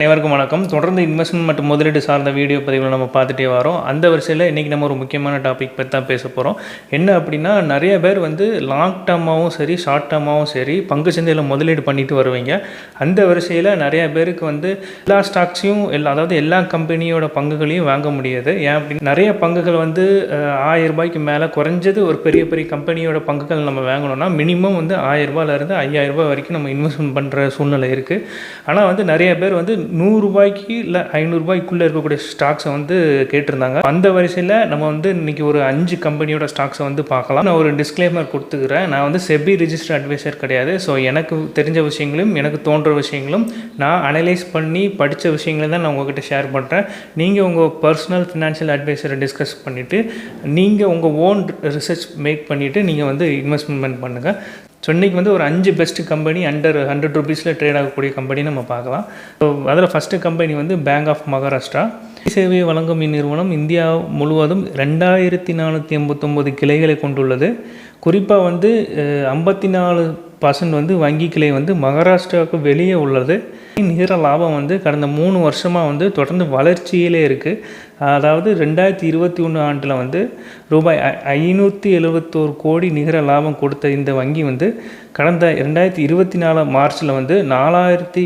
அனைவருக்கும் வணக்கம். தொடர்ந்து இன்வெஸ்ட்மெண்ட் மற்றும் முதலீடு சார்ந்த வீடியோ பதிவுகளை நம்ம பார்த்துட்டே வரோம். அந்த வரிசையில் இன்றைக்கி நம்ம ஒரு முக்கியமான டாபிக் பற்றி தான் பேச போகிறோம் என்ன அப்படின்னா நிறைய பேர் வந்து லாங் டேர்மாகவும் சரி ஷார்ட் டேர்மாகவும் சரி பங்கு சந்தையில் முதலீடு பண்ணிட்டு வருவீங்க. அந்த வரிசையில் நிறைய பேருக்கு வந்து எல்லா ஸ்டாக்ஸையும் எல்லா அதாவது எல்லா கம்பெனியோட பங்குகளையும் வாங்க முடியாது. ஏன் அப்படின்னு நிறைய பங்குகள் வந்து ஆயிரம் ரூபாய்க்கு மேலே குறைஞ்சது ஒரு பெரிய பெரிய கம்பெனியோட பங்குகள் நம்ம வாங்கணும்னா மினிமம் வந்து ஆயிரம் ரூபாயிலேருந்து ஐயாயிரம் ரூபாய் வரைக்கும் நம்ம இன்வெஸ்ட்மெண்ட் பண்ணுற சூழ்நிலை இருக்குது ஆனால் வந்து நிறைய பேர் வந்து நூறுரூபாய்க்கு இல்லை ஐநூறுரூபாய்க்குள்ளே இருக்கக்கூடிய ஸ்டாக்ஸை வந்து கேட்டிருந்தாங்க. அந்த வரிசையில் நம்ம வந்து இன்றைக்கி ஒரு அஞ்சு கம்பெனியோட ஸ்டாக்ஸை வந்து பார்க்கலாம். நான் ஒரு டிஸ்க்ளைமர் கொடுத்துக்கிறேன். நான் வந்து செபி ரிஜிஸ்டர் அட்வைசர் கிடையாது. ஸோ எனக்கு தெரிஞ்ச விஷயங்களும் எனக்கு தோன்ற விஷயங்களும் நான் அனலைஸ் பண்ணி படித்த விஷயங்களை தான் நான் உங்ககிட்ட ஷேர் பண்ணுறேன் நீங்கள் உங்கள் பர்சனல் ஃபினான்ஷியல் அட்வைசரை டிஸ்கஸ் பண்ணிவிட்டு நீங்கள் உங்கள் ஓன் ரிசர்ச் மேக் பண்ணிவிட்டு நீங்கள் வந்து இன்வெஸ்ட்மெண்ட் பண்ணுங்கள் சென்னைக்கு வந்து ஒரு அஞ்சு பெஸ்ட் கம்பெனி அண்டர் ஹண்ட்ரட் ருபீஸில் ட்ரேட் ஆகக்கூடிய கம்பெனி நம்ம பார்க்கலாம். ஸோ அதில் ஃபஸ்ட்டு கம்பெனி வந்து பேங்க் ஆஃப் மகாராஷ்டிரா சேவையை வழங்கும் இந்நிறுவனம் இந்தியா முழுவதும் ரெண்டாயிரத்தி நானூற்றி எண்பத்தொம்போது கிளைகளை கொண்டுள்ளது. குறிப்பாக வந்து ஐம்பத்தி நாலு பர்சன்ட் வந்து வங்கி கிளை வந்து மகாராஷ்டிராவுக்கு வெளியே உள்ளது. நிகர லாபம் வந்து கடந்த மூணு வருஷமாக வந்து தொடர்ந்து வளர்ச்சியிலே இருக்குது அதாவது ரெண்டாயிரத்தி இருபத்தி ஒன்று ஆண்டில் வந்து ரூபாய் ஐ- ஐநூற்றி எழுபத்தோரு கோடி நிகர லாபம் கொடுத்த இந்த வங்கி வந்து கடந்த ரெண்டாயிரத்தி இருபத்தி நாலு மார்ச்சில் வந்து நாலாயிரத்தி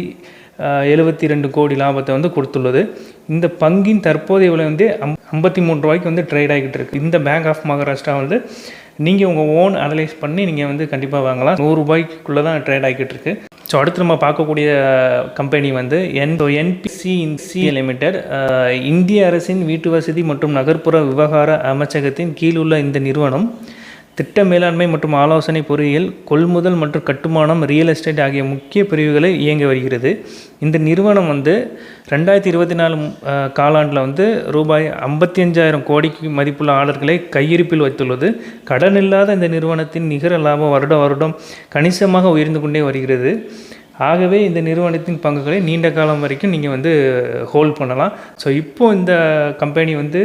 எழுபத்தி ரெண்டு கோடி லாபத்தை வந்து கொடுத்துள்ளது. இந்த பங்கின் தற்போதைய விலை வந்து அம் ஐம்பத்தி மூணு ரூபாய்க்கு வந்து ட்ரேட் ஆகிட்டு இருக்கு. இந்த பேங்க் ஆஃப் மகாராஷ்டிரா வந்து நீங்கள் உங்கள் ஓன் அனலைஸ் பண்ணி நீங்கள் வந்து கண்டிப்பாக வாங்கலாம். நூறுரூபாய்க்குள்ளே தான் ட்ரேட் ஆகிட்டு இருக்கு. ஸோ அடுத்து நம்ம பார்க்கக்கூடிய கம்பெனி வந்து என் என்பிசி சி லிமிடெட் இந்திய அரசின் வீட்டு வசதி மற்றும் நகர்ப்புற விவகார அமைச்சகத்தின் கீழ் உள்ள இந்த நிறுவனம் திட்ட மேலாண்மை மற்றும் ஆலோசனை பொறியியல் கொள்முதல் மற்றும் கட்டுமானம் ரியல் எஸ்டேட் ஆகிய முக்கிய பிரிவுகளை இயங்கி வருகிறது. இந்த நிறுவனம் வந்து ரெண்டாயிரத்தி இருபத்தி நாலு காலாண்டில் வந்து ரூபாய் ஐம்பத்தி அஞ்சாயிரம் கோடிக்கு மதிப்புள்ள ஆர்டர்களை கையிருப்பில் வைத்துள்ளது. கடன் இல்லாத இந்த நிறுவனத்தின் நிகர லாபம் வருடம் வருடம் கணிசமாக உயர்ந்து கொண்டே வருகிறது. ஆகவே இந்த நிறுவனத்தின் பங்குகளை நீண்ட காலம் வரைக்கும் நீங்கள் வந்து ஹோல்ட் பண்ணலாம். ஸோ இப்போ இந்த கம்பெனி வந்து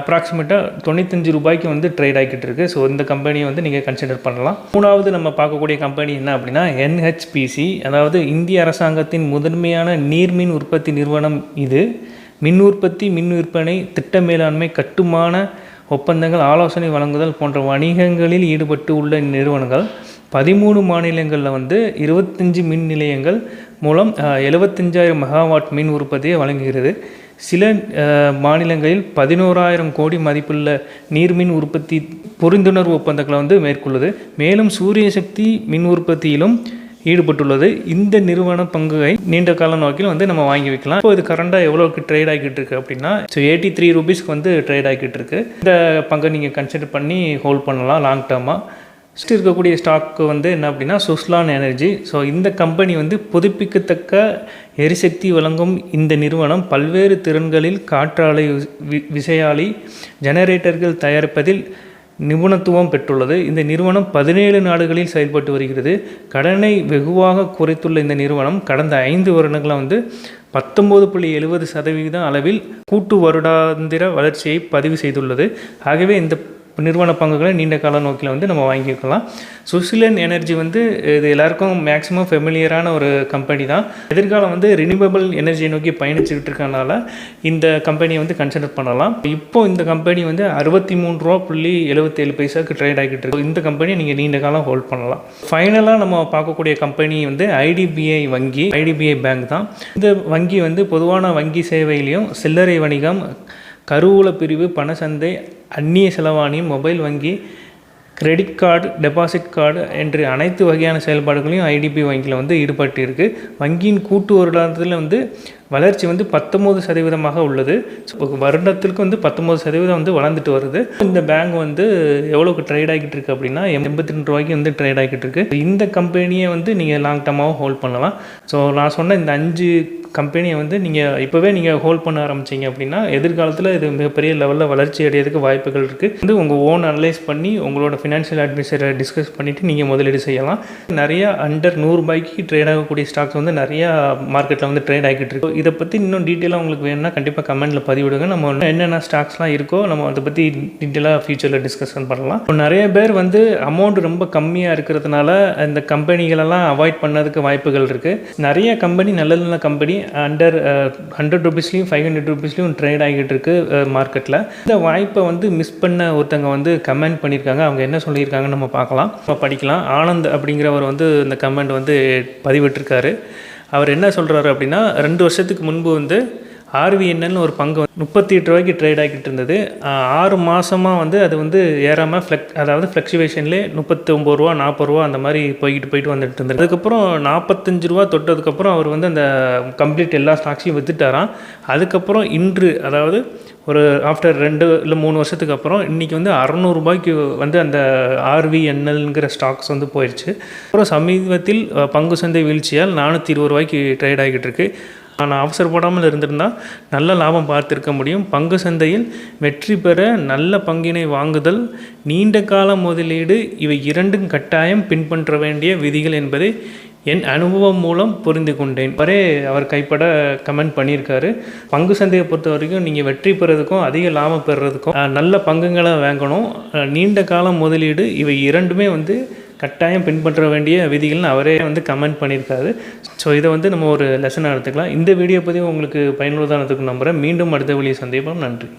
அப்ராக்சிமேட்டாக தொண்ணூத்தஞ்சு ரூபாய்க்கு வந்து ட்ரேட் ஆகிக்கிட்டு இருக்குது ஸோ இந்த கம்பெனியை வந்து நீங்கள் கன்சிடர் பண்ணலாம். மூணாவது நம்ம பார்க்கக்கூடிய கம்பெனி என்ன அப்படின்னா என்ஹெச்பிசி அதாவது இந்திய அரசாங்கத்தின் முதன்மையான நீர்மின் உற்பத்தி நிறுவனம் இது. மின் உற்பத்தி மின் விற்பனை திட்ட மேலாண்மை கட்டுமான ஒப்பந்தங்கள் ஆலோசனை வழங்குதல் போன்ற வணிகங்களில் ஈடுபட்டு உள்ள நிறுவனங்கள். பதிமூணு மாநிலங்களில் வந்து இருபத்தஞ்சி மின் நிலையங்கள் மூலம் எழுபத்தஞ்சாயிரம் மெகாவாட் மின் உற்பத்தியை வழங்குகிறது. சில மாநிலங்களில் பதினோராயிரம் கோடி மதிப்புள்ள நீர்மின் உற்பத்தி புரிந்துணர்வு ஒப்பந்தங்களை வந்து மேற்கொள்ளுது. மேலும் சூரிய சக்தி மின் உற்பத்தியிலும் ஈடுபட்டுள்ளது. இந்த நிறுவன பங்குகளை நீண்ட கால நோக்கில் வந்து நம்ம வாங்கி வைக்கலாம். இப்போ இது கரண்டாக எவ்வளோக்கு ட்ரேட் ஆகிட்டு இருக்கு அப்படின்னா ஸோ எயிட்டி த்ரீ ருபீஸ்க்கு வந்து ட்ரேட் ஆகிட்டு இருக்கு. இந்த பங்கை நீங்கள் கன்சிடர் பண்ணி ஹோல்ட் பண்ணலாம் லாங் டேர்மாக நெக்ஸ்ட் இருக்கக்கூடிய ஸ்டாக்கு வந்து என்ன அப்படின்னா சுஸ்லான் எனர்ஜி ஸோ இந்த கம்பெனி வந்து புதுப்பிக்கத்தக்க எரிசக்தி வழங்கும் இந்த நிறுவனம் பல்வேறு திறன்களில் காற்றாலை வி- விசையாளி ஜெனரேட்டர்கள் தயாரிப்பதில் நிபுணத்துவம் பெற்றுள்ளது. இந்த நிறுவனம் பதினேழு நாடுகளில் செயல்பட்டு வருகிறது. கடனை வெகுவாக குறைத்துள்ள இந்த நிறுவனம் கடந்த ஐந்து வருடங்களில் வந்து பத்தொம்போது புள்ளி எழுபது சதவீதம் அளவில் கூட்டு வருடாந்திர வளர்ச்சியை பதிவு செய்துள்ளது. ஆகவே இந்த இப்போ நிறுவன பங்குகளை நீண்ட கால நோக்கில் வந்து நம்ம வாங்கிக்கலாம் சுசிலன் எனர்ஜி வந்து இது எல்லாருக்கும் மேக்ஸிமம் ஃபெமிலியரான ஒரு கம்பெனி தான். எதிர்காலம் வந்து ரினியூவபிள் எனர்ஜியை நோக்கி பயணிச்சுக்கிட்டு இருக்கனால இந்த கம்பெனியை வந்து கன்சிடர் பண்ணலாம். இப்போ இந்த கம்பெனி வந்து அறுபத்தி மூணு ரூபா புள்ளி எழுபத்தேழு பைசாவுக்கு ட்ரேட் ஆகிட்டு இருக்கு. இந்த கம்பெனியை நீங்கள் நீண்ட காலம் ஹோல்ட் பண்ணலாம். ஃபைனலாக நம்ம பார்க்கக்கூடிய கம்பெனி வந்து ஐடிபிஐ வங்கி ஐடிபிஐ பேங்க் தான். இந்த வங்கி வந்து பொதுவான வங்கி சேவையிலையும் சில்லறை வணிகம் கருவூல பிரிவு பணசந்தை அந்நிய செலவாணியும் மொபைல் வங்கி கிரெடிட் கார்டு டெபாசிட் கார்டு என்று அனைத்து வகையான செயல்பாடுகளையும் ஐடிபி வங்கியில் வந்து ஈடுபட்டு இருக்கு வங்கியின் கூட்டு வருடாந்தத்தில் வந்து வளர்ச்சி வந்து பத்தொம்போது சதவீதமாக உள்ளது. வருடத்திற்கு வந்து பத்தொம்போது சதவீதம் வந்து வளர்ந்துட்டு வருது. இந்த பேங்க் வந்து எவ்வளோக்கு ட்ரேட் ஆகிட்டு இருக்கு அப்படின்னா எண்பத்தி ரெண்டு ரூபாய்க்கு வந்து ட்ரேட் ஆகிட்டு இருக்கு. இந்த கம்பெனியை வந்து நீங்கள் லாங் டர்மாகவும் ஹோல்ட் பண்ணலாம். ஸோ நான் சொன்ன இந்த அஞ்சு கம்பெனியை வந்து நீங்கள் இப்போவே நீங்கள் ஹோல்ட் பண்ண ஆரம்பிச்சீங்க அப்படின்னா எதிர்காலத்தில் இது மிகப்பெரிய லெவலில் வளர்ச்சி அடையிறதுக்கு வாய்ப்புகள் இருக்குது வந்து உங்கள் ஓன் அனலைஸ் பண்ணி உங்களோட ஃபினான்ஷியல் அட்வைசரை டிஸ்கஸ் பண்ணிவிட்டு நீங்கள் முதலீடு செய்யலாம். நிறையா அண்டர் நூறுரூபாய்க்கு ட்ரேட் ஆகக்கூடிய ஸ்டாக்ஸ் வந்து நிறையா மார்க்கெட்டில் வந்து ட்ரேட் ஆகிட்டு இருக்கு. இதை பற்றி இன்னும் டீட்டெயிலாக உங்களுக்கு வேணும்னா கண்டிப்பாக கமெண்ட்டில் பதிவிடுங்க. நம்ம என்னென்ன ஸ்டாக்ஸ்லாம் இருக்கோ நம்ம அதை பற்றி டீட்டெயிலாக ஃபியூச்சரில் டிஸ்கஷன் பண்ணலாம். இப்போ நிறைய பேர் வந்து அமௌண்ட் ரொம்ப கம்மியாக இருக்கிறதுனால இந்த கம்பெனிகளெல்லாம் அவாய்ட் பண்ணதுக்கு வாய்ப்புகள் இருக்குது நிறைய கம்பெனி நல்ல நல்ல கம்பெனி அண்டர் ஹண்ட்ரட் ருபீஸ்லையும் ஃபைவ் ஹண்ட்ரட் ருபீஸ்லையும் ட்ரேட் ஆகிட்டு இருக்கு மார்க்கெட்டில் இந்த வாய்ப்பை வந்து மிஸ் பண்ண ஒருத்தங்க வந்து கமெண்ட் பண்ணியிருக்காங்க. அவங்க என்ன சொல்லியிருக்காங்கன்னு நம்ம பார்க்கலாம். நம்ம படிக்கலாம். ஆனந்த் அப்படிங்கிறவர் வந்து இந்த கமெண்ட் வந்து பதிவிட்டிருக்காரு. அவர் என்ன சொல்கிறாரு அப்படின்னா ரெண்டு வருஷத்துக்கு முன்பு வந்து ஆர்விஎன்எல்னு ஒரு பங்கு முப்பத்தி எட்டு ரூபாய்க்கு ட்ரேட் ஆகிட்டு இருந்தது. ஆறு மாதமாக வந்து அது வந்து ஏறாமல் ஃப்ளெக் அதாவது ஃப்ளக்சுவேஷன்லேயே முப்பத்தி ஒம்பது ரூபா நாற்பது ரூபா அந்த மாதிரி போய்கிட்டு போயிட்டு வந்துட்டு இருந்தது. அதுக்கப்புறம் நாற்பத்தஞ்சு ரூபா தொட்டதுக்கப்புறம் அவர் வந்து அந்த கம்ப்ளீட் எல்லா ஸ்டாக்ஸையும் வித்துட்டாராம். அதுக்கப்புறம் இன்று அதாவது ஒரு ஆஃப்டர் ரெண்டு இல்லை மூணு வருஷத்துக்கு அப்புறம் இன்றைக்கி வந்து அறநூறுபாய்க்கு வந்து அந்த ஆர்விஎன்எல்ங்கிற ஸ்டாக்ஸ் வந்து போயிடுச்சு அப்புறம் சமீபத்தில் பங்கு சந்தை வீழ்ச்சியால் நானூற்றி இருபது ரூபாய்க்கு ட்ரேட் ஆகிட்டு இருக்குது ஆனால் அவசரப்படாமல் இருந்திருந்தால் நல்ல லாபம் பார்த்திருக்க முடியும். பங்கு சந்தையில் வெற்றி பெற நல்ல பங்கினை வாங்குதல் நீண்ட கால முதலீடு இவை இரண்டும் கட்டாயம் பின்பற்ற வேண்டிய விதிகள் என்பதை என் அனுபவம் மூலம் புரிந்து கொண்டேன். வரே அவர் கைப்பட கமெண்ட் பண்ணியிருக்காரு. பங்கு சந்தையை பொறுத்த வரைக்கும் நீங்கள் வெற்றி பெறதுக்கும் அதிக லாபம் பெறுறதுக்கும் நல்ல பங்குங்களை வாங்கணும். நீண்ட காலம் முதலீடு இவை இரண்டுமே வந்து கட்டாயம் பின்பற்ற வேண்டிய விதிகள்னு அவரே வந்து கமெண்ட் பண்ணியிருக்காரு. ஸோ இதை வந்து நம்ம ஒரு லெசனாக எடுத்துக்கலாம். இந்த வீடியோ பற்றி உங்களுக்கு பயனுள்ளதாக நம்புகிறேன் மீண்டும் அடுத்த வழியை சந்திப்போம். நன்றி.